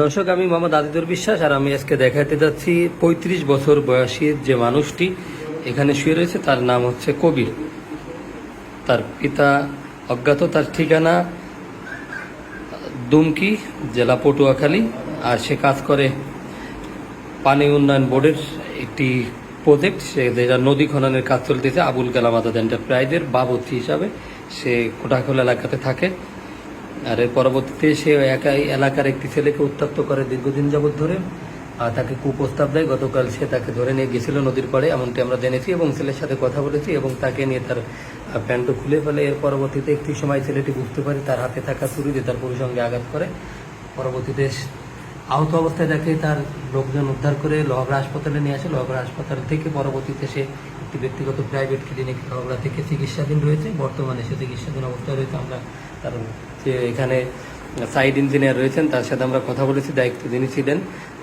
দর্শক, আমি মোহাম্মদ আদিদুর বিশ্বাস আর আমি আজকে দেখাতে যাচ্ছি পঁয়ত্রিশ বছর বয়সী যে মানুষটি এখানে শুয়ে রয়েছে, তার নাম হচ্ছে কবির। তার পিতা অজ্ঞাত, তার ঠিকানা দুমকি, জেলা পটুয়াখালী, আর সে কাজ করে পানি উন্নয়ন বোর্ডের একটি প্রজেক্ট। সে যেটা নদী খননের কাজ চলতেছে, আবুল কালাম আজাদ এন্টারপ্রাইজের বাবুর্চি হিসাবে। সে কোটাখোল এলাকাতে থাকে। আর এর পরবর্তীতে সে একাই এলাকার একটি ছেলেকে উত্তপ্ত করে দীর্ঘদিন যাবৎ ধরে, আর তাকে কুপ্রস্তাব দেয়। গতকাল সে তাকে ধরে নিয়ে গেছিল নদীর পাড়ে, এমনটি আমরা জেনেছি এবং ছেলের সাথে কথা বলেছি এবং তাকে নিয়ে তার প্যান্টও খুলে ফেলে। এর পরবর্তীতে একটি সময় ছেলেটি বুঝতে পারে তার হাতে থাকা ছুরি দিয়ে তার পুরুষঙ্গে আঘাত করে। পরবর্তীতে আহত অবস্থায় তাকে তার লোকজন উদ্ধার করে লোহাগড়া হাসপাতালে নিয়ে আসে। লোহাগড়া হাসপাতাল থেকে পরবর্তীতে সে একটি ব্যক্তিগত প্রাইভেট ক্লিনিক লোহাগড়া থেকে চিকিৎসাধীন রয়েছে। বর্তমানে সে চিকিৎসাধীন অবস্থায় রয়েছে। আমরা তার যে এখানে সাইড ইঞ্জিনিয়ার রয়েছেন, তার সাথে আমরা কথা বলেছি, দায়িত্ব যিনি ছিলেন,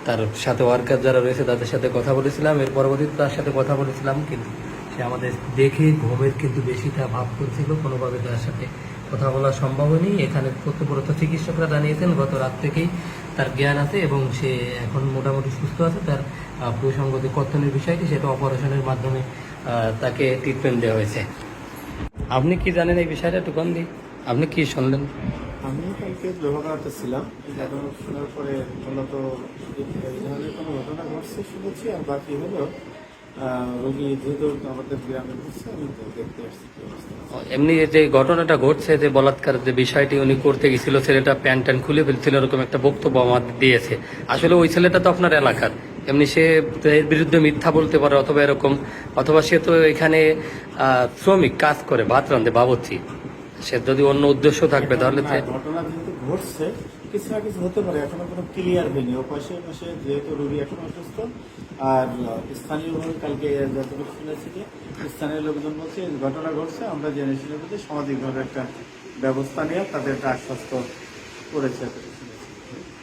তার সাথে ওয়ার্কার যারা রয়েছে, তাদের সাথে কথা বলেছিলাম। এর পরবর্তীতে তার সাথে কথা বলেছিলাম, কিন্তু সে আমাদের দেখে ঘুমের কিন্তু বেশিটা ভাব করছিল। কোনোভাবে তার সাথে কথা বলা সম্ভব হয়নি। এখানে কর্তব্যরত চিকিৎসকরা জানিয়েছেন, গত রাত থেকেই তার জ্ঞান আছে এবং সে এখন মোটামুটি সুস্থ আছে। তার প্রসঙ্গত কর্তনের বিষয়টি, সেটা অপারেশনের মাধ্যমে তাকে ট্রিটমেন্ট দেওয়া হয়েছে। আপনি কি জানেন এই বিষয়টা? একটু কম দিই আপনি কি শুনলেন? আমি কালকে লোহাগাড়াতে ছিলাম। শোনার পরে মূলত ধরনের কোনো ঘটনা ঘটছে শুনেছি আর বাকি হলো আহ, রোগী যেহেতু আমাদের গ্রামে ঘটছে আমি দেখতে আসছি এমনি যে ঘটনাটা ঘটছে যে বলাৎকার যে বিষয়টি উনি করতে গেছিল ছেলেটা প্যান্ট ট্যান্ট খুলে ফেলছিল এরকম একটা বক্তব্য আমার দিয়েছে। আসলে ওই ছেলেটা তো আপনার এলাকার। এমনি সে এর বিরুদ্ধে মিথ্যা বলতে পারে অথবা এরকম অথবা সে তো এখানে শ্রমিক কাজ করে ভাত রান্ধে বাবচ্চি সে যদি অন্য উদ্দেশ্য থাকবে তাহলে ঘটনা ঘটছে কিছু না কিছু হতে পারে এখনও কোনো ক্লিয়ার হয়নি পাশে পাশে যেহেতু রোগী এখন অসুস্থ আর স্থানীয়ভাবে কালকে যতটুকু শুনেছি যে স্থানীয় লোকজন বলছে ঘটনা ঘটছে আমরা জেনে শুনে বুঝে সামাজিকভাবে একটা ব্যবস্থা নিয়ে তাদের একটা আশ্বস্ত করেছে।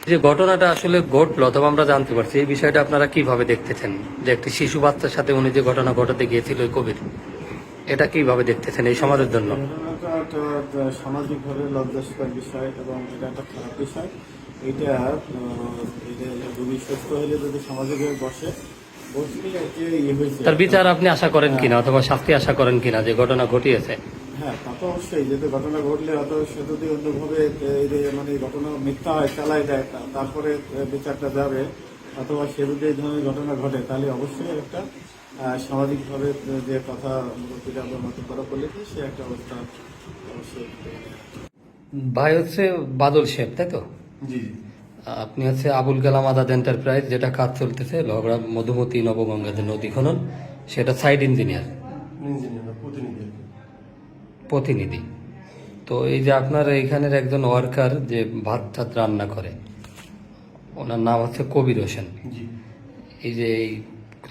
যে ঘটনাটা আসলে ঘটলো অথবা আমরা জানতে পারছি এই বিষয়টা আপনারা কীভাবে দেখতেছেন? যে একটি শিশু বাচ্চার সাথে উনি যে ঘটনা ঘটাতে গিয়েছিল ওই কবির এটা কীভাবে দেখতেছেন এই সমাজের জন্য? সামাজিকভাবে লজ্জাস্কর বিষয় এবং এটা একটা খারাপ বিষয়। এটা রোগী সুস্থ হলে যদি বসে ইয়ে তার বিচার আপনি আশা করেন কিনা অথবা শাস্তি আশা করেন কিনা যে ঘটনা ঘটিয়েছে? হ্যাঁ তা তো অবশ্যই যেহেতু ঘটনা ঘটলে হয়তো সে যদি অন্যভাবে এই যে মানে ঘটনা মিথ্যা হয় চালাই দেয় তারপরে বিচারটা যাবে অথবা সে যদি এই ধরনের ঘটনা ঘটে তাহলে অবশ্যই একটা সামাজিকভাবে যে কথা মুরব্বীরা বা মত করা করলে সে একটা অবস্থা অবশ্যই ভাই হচ্ছে বাদল শেখ তাই তো? জি আপনি হচ্ছে আবুল কালাম আজাদ এন্টারপ্রাইজ যেটা কাজ চলতেছে লগড়া মধুমতি নবগঙ্গা যে নদী খনন সেটা সাইড ইঞ্জিনিয়ার ইঞ্জিনিয়ার প্রতিনিধি। তো এই যে আপনার এইখানের একজন ওয়ার্কার যে ভাত টাত রান্না করে ওনার নাম হচ্ছে কবির হোসেন। এই যে এই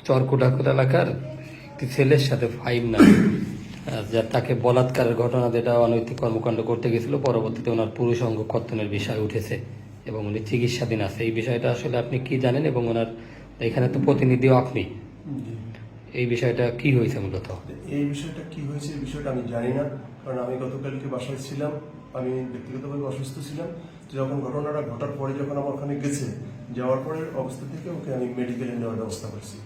চরকুটাকুর এলাকার একটি ছেলের সাথে ফাইভ নাম যা তাকে বলাৎকারের ঘটনা যেটা অনৈতিক কর্মকাণ্ড করতে গেছিল পরবর্তীতে ওনার পুরুষ অঙ্গ কর্তনের বিষয় উঠেছে এবং উনি চিকিৎসাধীন আছে। এই বিষয়টা আসলে আপনি কি জানেন এবং ওনার এখানে তো প্রতিনিধিও আপনি? এই বিষয়টা কি হয়েছে মূলত? এই বিষয়টা কি হয়েছে এই বিষয়টা আমি জানি না। কারণ আমি গতকালকে বাসায় ছিলাম আমি ব্যক্তিগতভাবে অসুস্থ ছিলাম। তো যখন ঘটনাটা ঘটার পরে যখন আমার ওখানে গেছে যাওয়ার পরে অবস্থা থেকে ওকে আমি মেডিকেলে নেওয়ার ব্যবস্থা করছি।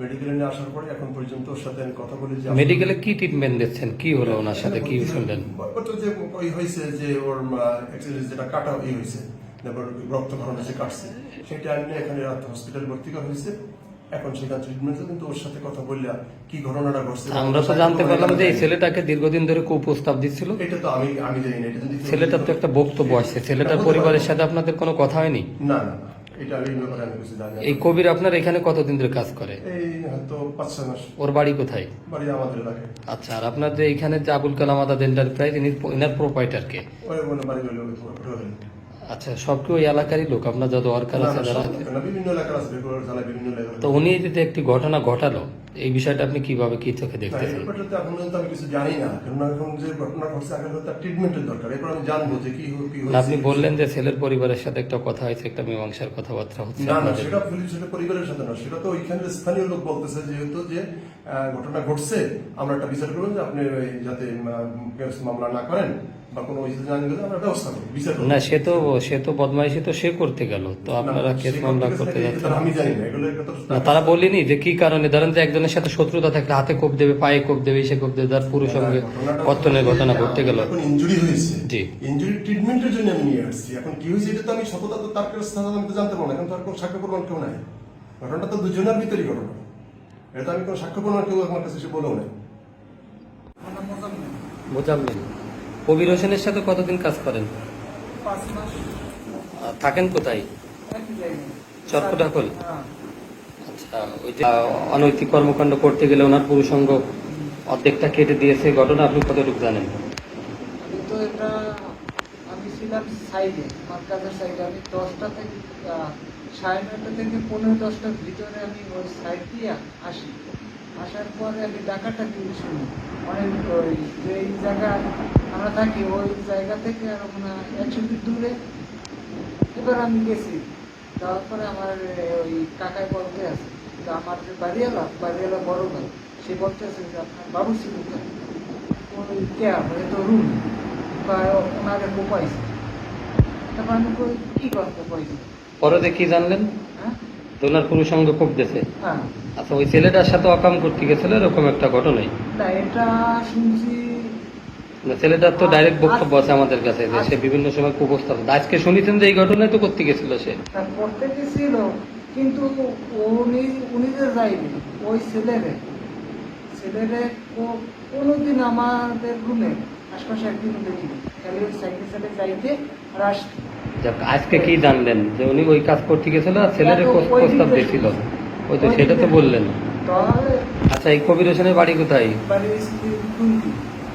মেডিকেলে নিয়ে আসার পরে এখন পর্যন্ত ওর সাথে আমি কথা বলি যে মেডিকেলে কি ট্রিটমেন্ট দিচ্ছেন? কি হলো ওনার সাথে? কি শুনলেন? যে ওই হয়েছে যে ওর এক্সারসাইজ যেটা কাটা ওই হয়েছে। তারপর রক্ত ঘন কাটছে। সেটা আমি এখানে হসপিটাল ভর্তি করা হয়েছে। এখন সেখানে ট্রিটমেন্ট কিন্তু ওর সাথে কথা বললাম কি ঘটনাটা ঘটছে আমরা তো জানতে পারলাম যে এই ছেলেটাকে দীর্ঘদিন ধরে কুপ্রস্তাব দিচ্ছিল। এটা তো আমি আমি জানি না এটা যদি ছেলেটার তো একটা বক্তব্য আসছে ছেলেটার পরিবারের সাথে আপনাদের কোনো কথা হয়নি? না না না, এটা আমি এই ব্যাপারে আমি কিছু জানি এই কবির আপনার এখানে কতদিন ধরে কাজ করে? এই হয়তো পাঁচ ছয় মাস। ওর বাড়ি কোথায়? বাড়ি আমাদের এলাকায় আচ্ছা আর আপনার যে এখানে যে আবুল কালাম আজাদ এন্টারপ্রাইজ ইনি ইনার প্রোপাইটারকে ওই বাড়ি আচ্ছা সব কি ওই এলাকারই লোক? আপনার যত ওয়ার্কার আছে বিভিন্ন এলাকার আছে বিভিন্ন তো উনি যদি একটি ঘটনা ঘটালো এই বিষয়টা আপনি কীভাবে কি চোখে না, এই এখন পর্যন্ত আমি কিছু জানি না। এখন যে ঘটনা ঘটছে এখন তার ট্রিটমেন্টের দরকার। এরপর আমি জানব যে কি আপনি বললেন যে ছেলের পরিবারের সাথে একটা কথা হয়েছে একটা মীমাংসার কথাবার্তা হচ্ছে না না সেটা পুলিশ সেটা পরিবারের সাথে না। সেটা তো ওইখানের স্থানীয় লোক বলতেছে যেহেতু যে ঘটনা ঘটছে আমরা একটা বিচার করব যে আপনি যাতে মামলা না করেন না সে তো সে তো বদমাইশি তো সে করতে গেল। তো আপনারা কেস মামলা করতে যাচ্ছেন? তারা বলেনি যে কি কারণে ধরেন যে একজনের সাথে শত্রুতা থাকলে হাতে কোপ দেবে পায়ে কোপ দেবে সে কোপ দেবে তার পুরো সঙ্গে কর্তনের ঘটনা ঘটতে গেল। এখন ইনজুরি হয়েছে। জি। ইনজুরি ট্রিটমেন্টের জন্য আমি নিয়ে আসছি। এখন কি হয়েছে এটা তো আমি সততা তো তার কাছে আমি তো জানতে পারব না। এখন তো আর কোনো সাক্ষ্য প্রমাণ কেউ নাই। ঘটনাটা তো দুজনের ভিতরেই ঘটনা এটা আমি কোনো সাক্ষ্য প্রমাণ কেউ আমার কাছে এসে বলেও নাই। মোজাম্মেল। কবির হোসেনের সাথে কতদিন কাজ করেন? পাঁচ থাকেন কোথায়? একই অনৈতিক কর্মকাণ্ড করতে গেলে ওনার পুরুষঙ্গ অর্ধেকটা কেটে দিয়েছে। ঘটনা আপনি কতটুকু জানেন? আমি ছিলাম সাইডে আমার সাইডে। আমি দশটা থেকে সাড়ে নয়টা থেকে পনেরো দশটার ভিতরে আমি ওই সাইড দিয়ে আসি। আসার পরে আমি ডাকাটা কিন্তু শুনি। অনেক ওই যে জায়গা আমরা থাকি, ওই জায়গা থেকে আর মানে একশো দূরে। এবার আমি গেছি। যাওয়ার পরে আমার ওই কাকায় বলতে আছে। যে আমার যে বাড়িওয়ালা বাড়িওয়ালা বড় ভাই সে বলতে আছে যে আপনার বাবু ছিল কোথায়? ওই কে মানে তো রুম বা ওনারে কোপাইছে। তারপর আমি কি করতে পাইছি পরে কি জানলেন? হ্যাঁ? যে ওনার পুরুষঙ্গ কোপ দিয়েছে হ্যাঁ। আচ্ছা ওই ছেলেটার সাথে অকাম করতে গেছিল এরকম একটা ঘটনাই না এটা শুনছি ছেলেটার তো ডাইরেক্ট বক্তব্য আছে আমাদের কাছে যে সে বিভিন্ন সময় কুপস্থাপন আজকে শুনেছেন যে এই ঘটনায় তো করতে গেছিল সে। তার প্রত্যেকে ছিল কিন্তু উনি উনি যে যায়নি ওই ছেলেরে ছেলেরে কো- কোনোদিন আমাদের রুমে আশপাশে একদিন দেখিনি। খালি ওই সাইকেল সাইডে যাইতে আর আসতে যাক, আজকে কি জানলেন? যে উনি ওই কাজ করতে গেছিল আর ছেলের ওই প্রস্তাব দিয়েছিল। ওই তো সেটা তো বললেন। আচ্ছা এই কবির হোসেনের বাড়ি কোথায়?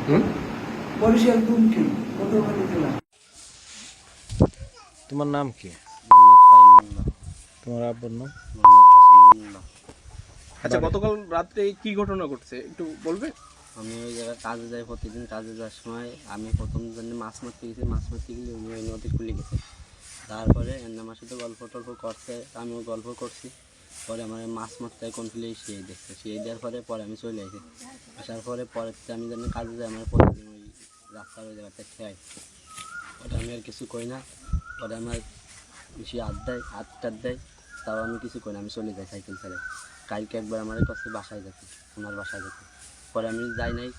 হুম? বরিশাল দুমকি পটুয়াখালী জেলা। তোমার নাম কি? তোমার আব্বুর নাম? আচ্ছা গতকাল রাত্রে কি ঘটনা ঘটছে? একটু বলবে? আমি ওই জায়গায় কাজে যাই প্রতিদিন কাজে যাওয়ার সময় আমি প্রথম জন্য মাছ মারতে গেছি মাছ মারতে গেলে উনি ওই নদী খুলে গেছে। তারপরে এন্না আমার সাথে গল্প টল্প করছে আমিও গল্প করছি। পরে আমার মাছ মারতে কোন ফিলে সেই দেখছে। সেই দেওয়ার পরে পরে আমি চলে আসি। আসার পরে পরে আমি যেন কাজে যাই আমার প্রতিদিন ওই রাস্তার ওই জায়গাতে খেয়াই ওটা আমি আর কিছু করি না। পরে আমার বেশি হাত দেয় হাত টাত দেয় তাও আমি কিছু করি না। আমি চলে যাই সাইকেল ছেড়ে। কালকে একবার আমার কাছে বাসায় যেতে ওনার বাসায় যেতে পরে আমি যাই নাই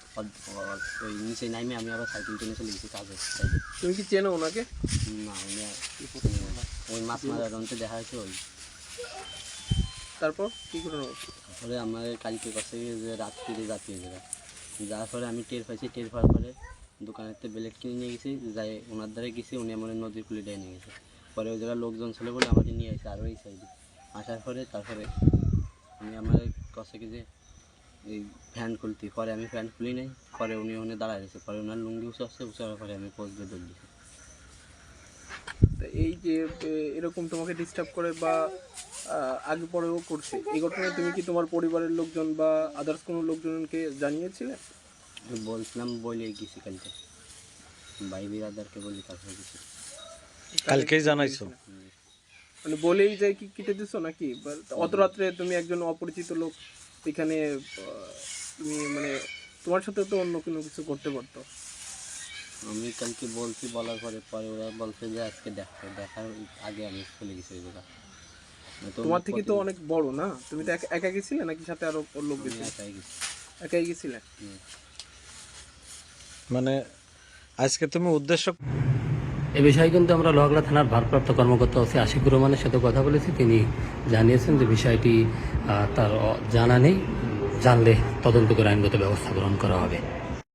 ওই নিচে নাইমে আমি আবার সাইকেল টেনে চলে গেছি কাজে। তুমি কি চেনো ওনাকে? না উনি ওই মাছ মারার অন্তে দেখা হয়েছে ওই। তারপর কি ঘটছে? তারপরে আমার কালকে কাছে যে রাত্রিরে জাতীয় জায়গা যার পরে আমি টের পাইছি। টের পাওয়ার পরে দোকানের থেকে বেলেট কিনে নিয়ে গেছি, যাই ওনার দ্বারা গেছি, উনি আমার নদীর কুলি ডেয়ে নিয়ে গেছে। পরে ওই জায়গায় লোকজন ছিল বলে আমাকে নিয়ে আসে আর ওই সাইডে আসার পরে তারপরে আমি আমার কাছে কি যে এই ফ্যান খুলতি পরে আমি ফ্যান খুলি নাই, পরে উনি ওখানে দাঁড়ায় রয়েছে। পরে ওনার লুঙ্গি উঁচু আসছে উঁচার পরে আমি পোস্ট দিয়ে দৌড় এই যে এরকম তোমাকে ডিস্টার্ব করে বা আগে পরেও করছে, এই ঘটনায় তুমি কি তোমার পরিবারের লোকজন বা আদার্স কোনো লোকজনকে জানিয়েছিলে? বলছিলাম বলে গেছি কালকে। ভাই বিরাদারকে বলি তারপরে গেছি। কালকেই জানাইছো? মানে বলেই যাই কি কেটে দিছো নাকি? অত রাত্রে তুমি একজন অপরিচিত লোক এখানে তুমি মানে তোমার সাথে তো অন্য কোনো কিছু করতে পারতো। আমি কালকে বলছি বলার পরে পরে ওরা বলছে যে আজকে দেখো দেখার আগে আমি চলে গেছি ওই জায়গা তোমার থেকে তো অনেক বড় না? তুমি তো একা- একা গেছিলে নাকি সাথে আরও লোক গেছিলে একাই গেছি। একাই গেছিলে। মানে আজকে তুমি উদ্দেশ্য এ বিষয়ে কিন্তু আমরা লোহাগড়া থানার ভারপ্রাপ্ত কর্মকর্তা ওসি আশিক রহমানের সাথে কথা বলেছি। তিনি জানিয়েছেন যে বিষয়টি তার জানা নেই। জানলে তদন্ত করে আইনগত ব্যবস্থা গ্রহণ করা হবে।